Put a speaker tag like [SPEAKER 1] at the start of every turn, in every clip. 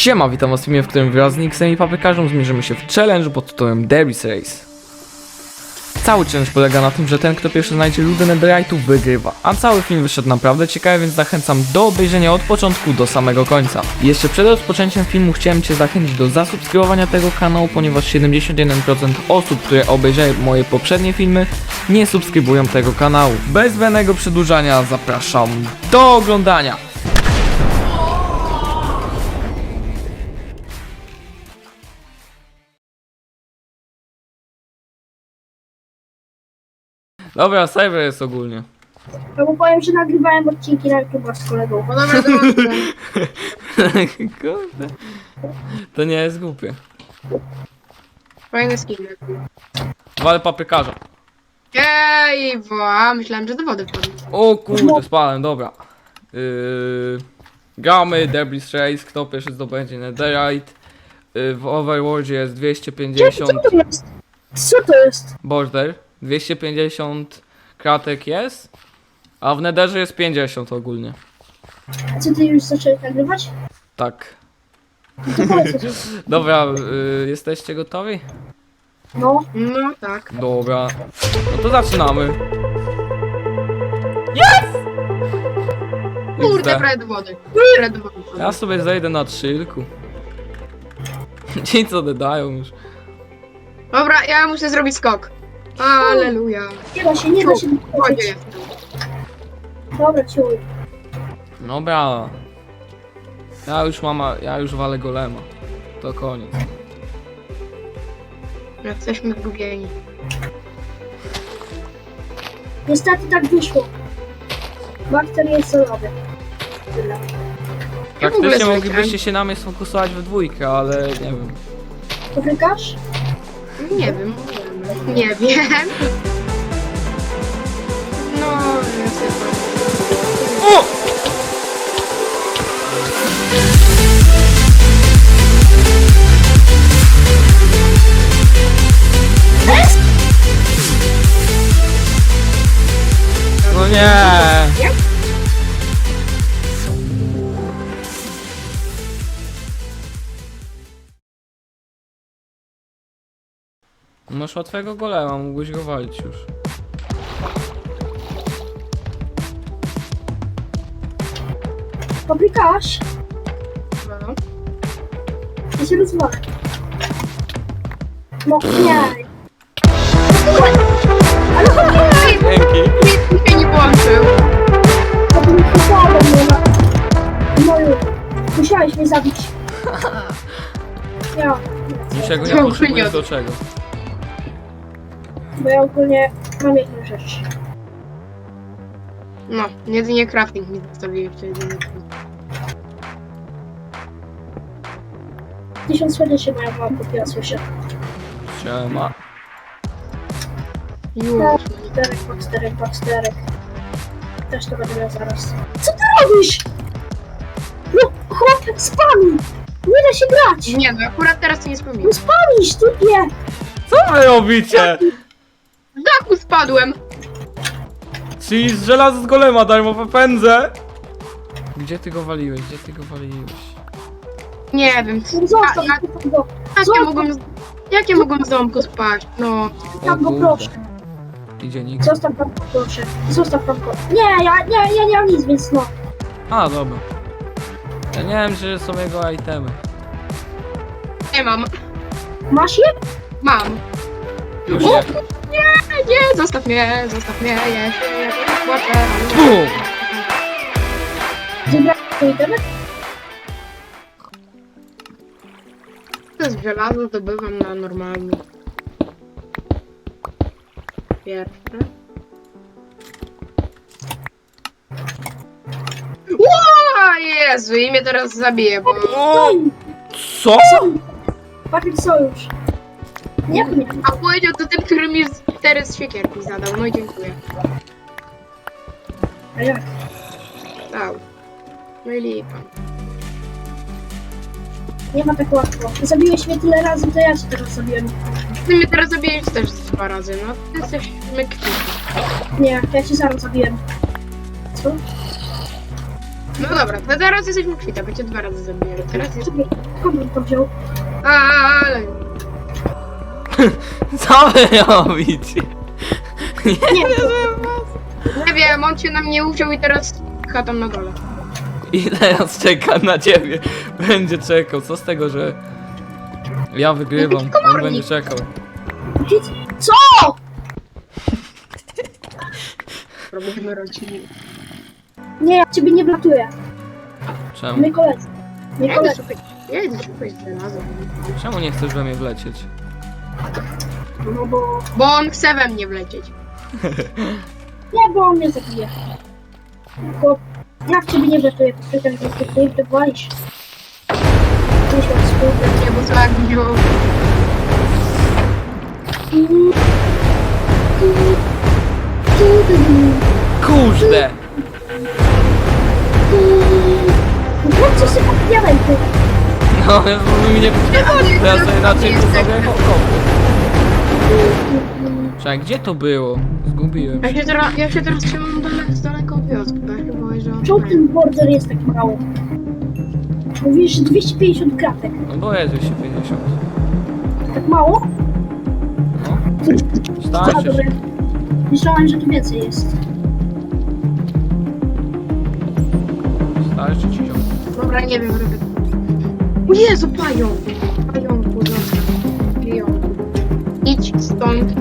[SPEAKER 1] Siema, witam was w filmie, w którym wraz z Nixem i Paprykarzem zmierzymy się w challenge pod tytułem Debris Race. Cały challenge polega na tym, że ten, kto pierwszy znajdzie ludę netherite'u wygrywa. A cały film wyszedł naprawdę ciekawy, więc zachęcam do obejrzenia od początku do samego końca. Jeszcze przed rozpoczęciem filmu chciałem cię zachęcić do zasubskrybowania tego kanału, ponieważ 71% osób, które obejrzały moje poprzednie filmy, nie subskrybują tego kanału. Bez zbędnego przedłużania zapraszam do oglądania. Dobra, serwer jest ogólnie.
[SPEAKER 2] No bo powiem, że nagrywałem odcinki na YouTube z kolegą.
[SPEAKER 3] No dobra, dobra.
[SPEAKER 1] Kurde. To nie jest głupie.
[SPEAKER 3] Fajny skin.
[SPEAKER 1] Wale paprykarza.
[SPEAKER 3] Ej, woła, myślałem, że do wody wpadł.
[SPEAKER 1] O kurde, spałem, dobra. Yy, gramy Debris Race, kto pierwszy zdobędzie Netherite. Yy, w Overworldzie jest 250
[SPEAKER 2] Co to jest? Co to jest?
[SPEAKER 1] border, 250 kratek jest, a w Netherze jest 50 ogólnie.
[SPEAKER 2] A co ty już zacząłeś nagrywać?
[SPEAKER 1] Tak.
[SPEAKER 2] To powiedz.
[SPEAKER 1] Dobra, yy, jesteście gotowi?
[SPEAKER 2] No,
[SPEAKER 3] No tak.
[SPEAKER 1] Dobra. No to zaczynamy. Yes!
[SPEAKER 3] Kurde, wody. Do wody.
[SPEAKER 1] Ja sobie zejdę na trzylku. Ci co dodają już.
[SPEAKER 3] Dobra, ja muszę zrobić skok. Aleluja.
[SPEAKER 2] nie da się, nie da się
[SPEAKER 3] wodzie jestem.
[SPEAKER 2] Dobra, ciuj.
[SPEAKER 1] Dobra. Ja już mama, ja już walę golema. To koniec.
[SPEAKER 3] Jesteśmy zgubieni.
[SPEAKER 2] Niestety tak wyszło. Bakter jest solowy. Tyle.
[SPEAKER 3] Ja w ogóle
[SPEAKER 1] Praktycznie
[SPEAKER 3] zleciałem.
[SPEAKER 1] moglibyście się na mnie sfokusować we dwójkę, ale nie wiem.
[SPEAKER 2] Paprykarz?
[SPEAKER 3] Nie wiem. Nie wiem. No,
[SPEAKER 1] Masz łatwego golema, mógłbyś go walić już.
[SPEAKER 2] Paprykarz?
[SPEAKER 3] No.
[SPEAKER 2] Ja się rozwalę. No nie. Ale chodź,
[SPEAKER 1] Dzięki.
[SPEAKER 3] Nikt się nie włączył.
[SPEAKER 2] to bym chyba mnie na... Moju. Musiałeś mnie zabić. Ja.
[SPEAKER 1] Niczego nie
[SPEAKER 3] Ciągle
[SPEAKER 1] potrzebujesz do czego.
[SPEAKER 2] Bo ja ogólnie mam jedną rzecz.
[SPEAKER 3] No, jedynie crafting mi tej jedynce.
[SPEAKER 2] Tysiąc słodyczy moja mama kupiła, słyszę.
[SPEAKER 1] Siema.
[SPEAKER 3] Już.
[SPEAKER 2] Bakterek, bakterek, bakterek. Też to będę miał zaraz. Co ty robisz? No, chłop, spami! Nie da się grać!
[SPEAKER 3] Nie no, akurat teraz to nie wspominam.
[SPEAKER 2] No spamisz, typie!
[SPEAKER 1] Co wy robicie?
[SPEAKER 3] Z dachu spadłem!
[SPEAKER 1] Czyli z żelaza z golema darmowe pędzę. Gdzie ty go waliłeś? Gdzie ty go waliłeś?
[SPEAKER 3] Nie wiem.
[SPEAKER 2] No Zostaw
[SPEAKER 3] Ja- ja-
[SPEAKER 2] go,
[SPEAKER 3] Jak ja mogłem, z- domku spać? No.
[SPEAKER 2] tam go proszę.
[SPEAKER 1] Idzie nikt.
[SPEAKER 2] Zostaw tam go, proszę. Zostaw tam go. Nie, ja, nie, ja nie mam nic, więc no.
[SPEAKER 1] A, dobra. Ja nie wiem, że są jego itemy.
[SPEAKER 3] Nie mam.
[SPEAKER 2] Masz je?
[SPEAKER 3] Mam.
[SPEAKER 1] Już
[SPEAKER 3] O!
[SPEAKER 1] nie.
[SPEAKER 3] Nie, nie, zostaw mnie, zostaw mnie, ja się się płaczę.
[SPEAKER 1] Bum!
[SPEAKER 2] Zebrałeś to
[SPEAKER 3] jest żelazo, zdobywam na normalnie. Pierwsze. Ło, Jezu, i mnie teraz zabije, bo...
[SPEAKER 1] O! Co?
[SPEAKER 2] Patryk Sojusz. Nie, nie.
[SPEAKER 3] A powiedział to tym, który mi cztery z siekierki zadał, no i dziękuję.
[SPEAKER 2] A jak?
[SPEAKER 3] Dał. No i lipa.
[SPEAKER 2] Nie ma tak łatwo. Zabiłeś mnie tyle razy, to ja cię teraz zabiłem.
[SPEAKER 3] Ty mnie teraz zabiłeś też dwa razy, no. Ty jesteś mykwity.
[SPEAKER 2] Nie, ja cię zaraz zabiłem. Co?
[SPEAKER 3] No dobra, to teraz jesteśmy kwita, bo cię dwa razy zabiję. Teraz jest...
[SPEAKER 2] On to wziął?
[SPEAKER 3] A, ale...
[SPEAKER 1] Co wy robicie?
[SPEAKER 2] Nie,
[SPEAKER 3] Nie wiem, on się na mnie uwziął i teraz pcha tam na dole.
[SPEAKER 1] I teraz czeka na ciebie. Będzie czekał. Co z tego, że ja wygrywam? On
[SPEAKER 3] komornik.
[SPEAKER 1] będzie czekał.
[SPEAKER 2] Co?
[SPEAKER 3] Problemy rodziny.
[SPEAKER 2] Nie, ja ciebie nie blatuję.
[SPEAKER 1] Czemu?
[SPEAKER 2] Nie koledzy. Nie
[SPEAKER 3] Ja idę
[SPEAKER 2] koledzy.
[SPEAKER 3] szukać, ja idę szukać znalazłem.
[SPEAKER 1] Czemu nie chcesz we mnie wlecieć?
[SPEAKER 2] No bo...
[SPEAKER 3] Bo on chce we mnie wlecieć.
[SPEAKER 2] Nie, bo on mnie zabije. Bo ja w ciebie nie blatuję, to ty ten ty ty ty walisz. Nie się współpracuję.
[SPEAKER 3] Nie, bo tak wziął.
[SPEAKER 1] Kurde!
[SPEAKER 2] No co sobie podpowiadaj ty?
[SPEAKER 1] No, mi nie Teraz to inaczej to sobie. Czekaj, gdzie to było? Zgubiłem
[SPEAKER 3] Ja
[SPEAKER 1] się.
[SPEAKER 3] się teraz, ja się teraz trzymam daleko, z daleko od wioski, bo ja że.
[SPEAKER 2] Czemu ten border jest taki mały? Mówisz, że 250 kratek.
[SPEAKER 1] No bo jest 250.
[SPEAKER 2] Tak mało?
[SPEAKER 1] No.
[SPEAKER 2] A,
[SPEAKER 1] Starczy
[SPEAKER 2] dobra.
[SPEAKER 1] się.
[SPEAKER 2] Myślałem, że tu więcej jest.
[SPEAKER 1] Starczy ci ziom.
[SPEAKER 3] Dobra, nie wiem, ryby. O Jezu, pająk! Pająku. Idź stąd,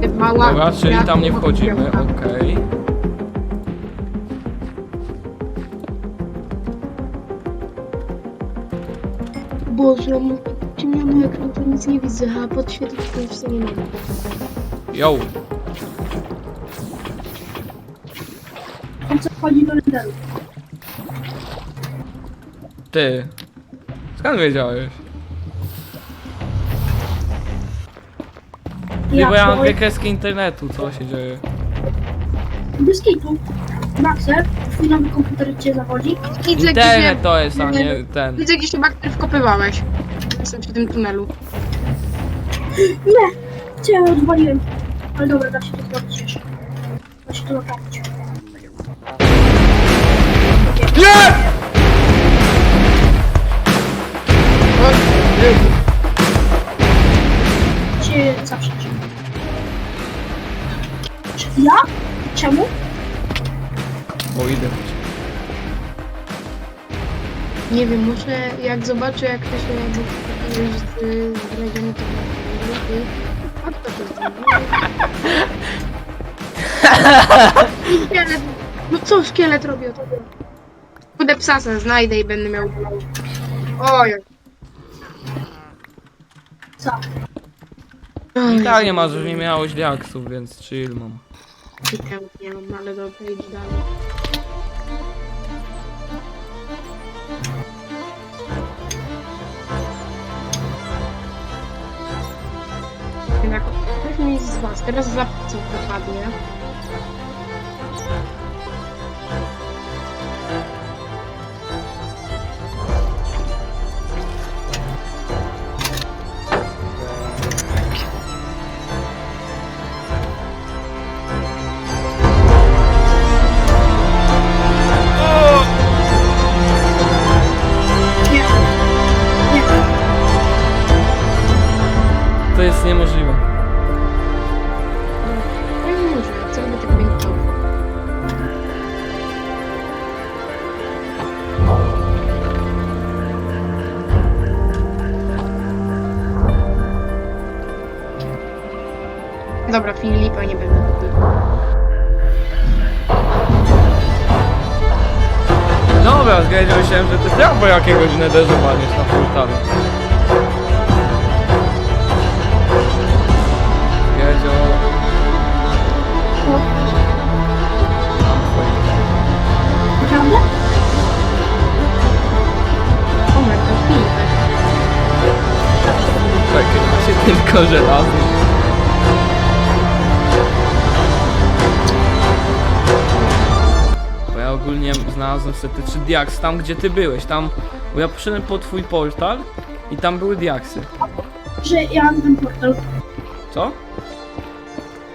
[SPEAKER 3] ty mała.
[SPEAKER 1] Dobra, czyli tam nie wchodzimy, okej.
[SPEAKER 3] Boże, no, ciemniony ekran, to nic nie widzę, a podświetlić to już sobie nie mogę.
[SPEAKER 1] Yo!
[SPEAKER 2] On co wchodzi do renderu.
[SPEAKER 1] Ty. Skąd wiedziałeś? Nie, bo ja mam dwie kreski internetu, co się dzieje?
[SPEAKER 2] Bez kitu. Maxer, twój nowy komputer cię zawodzi.
[SPEAKER 3] Widzę, gdzie się,
[SPEAKER 1] Internet to jest, a nie ten.
[SPEAKER 3] widzę, gdzie się bakter wkopywałeś. Jestem przy tym tunelu.
[SPEAKER 2] Nie! Cię rozwaliłem. Ale dobra, da się to zrobić jeszcze. Da się to naprawić.
[SPEAKER 1] Nie!
[SPEAKER 3] O,
[SPEAKER 2] Cię zawsze żyję. Ja? Czemu?
[SPEAKER 1] O, idę.
[SPEAKER 3] Nie wiem, może jak zobaczę, jak to się jakby z zdradziami, to lepiej. A kto to zrobił? Szkielet. No co szkielet robi o tobie? Pójdę psa se znajdę i będę miał... Oj,
[SPEAKER 2] Co?
[SPEAKER 1] I tak nie masz, że nie miałeś diaksów, więc chill mam.
[SPEAKER 3] Nie mam, ale dobra, idź dalej. Jednak ktoś mi z was teraz za co wypadnie. Dobra, Filipa nie będę robił.
[SPEAKER 1] Dobra, zgadza myślałem, że ty prawo jakiegoś nederzowania na portalu. Gedzio.
[SPEAKER 2] O, naprawdę?
[SPEAKER 3] O, my to Filipek.
[SPEAKER 1] Czekaj, ma się tylko żelazny. Znalazłem sobie trzy diaksy tam gdzie ty byłeś, tam... Bo ja poszedłem po twój portal i tam były diaksy.
[SPEAKER 2] Że ja mam ten portal.
[SPEAKER 1] Co?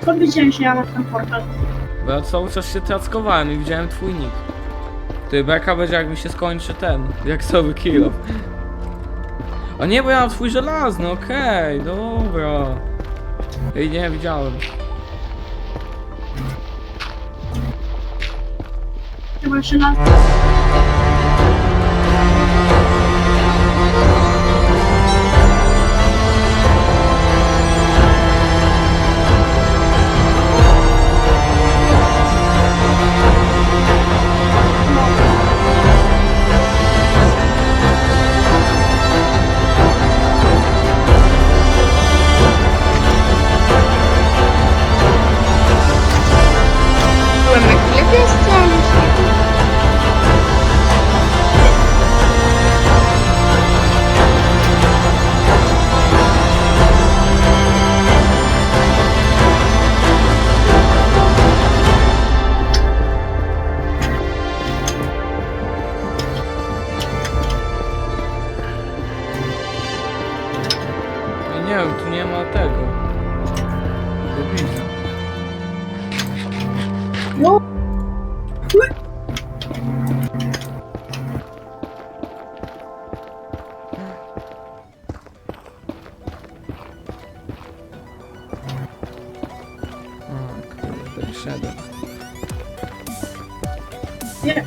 [SPEAKER 2] Skąd że ja mam ten portal?
[SPEAKER 1] Bo ja cały czas się trackowałem i widziałem twój nick. Ty, beka będzie jak mi się skończy ten, jak sobie kill. O nie, bo ja mam twój żelazny, okej, dobra. Ej, nie, widziałem. controversial kurde, wszedłem.
[SPEAKER 2] Nie.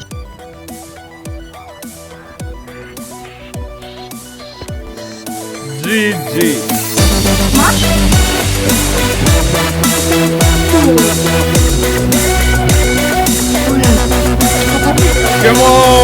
[SPEAKER 1] GG.
[SPEAKER 2] Masz?
[SPEAKER 1] Come on!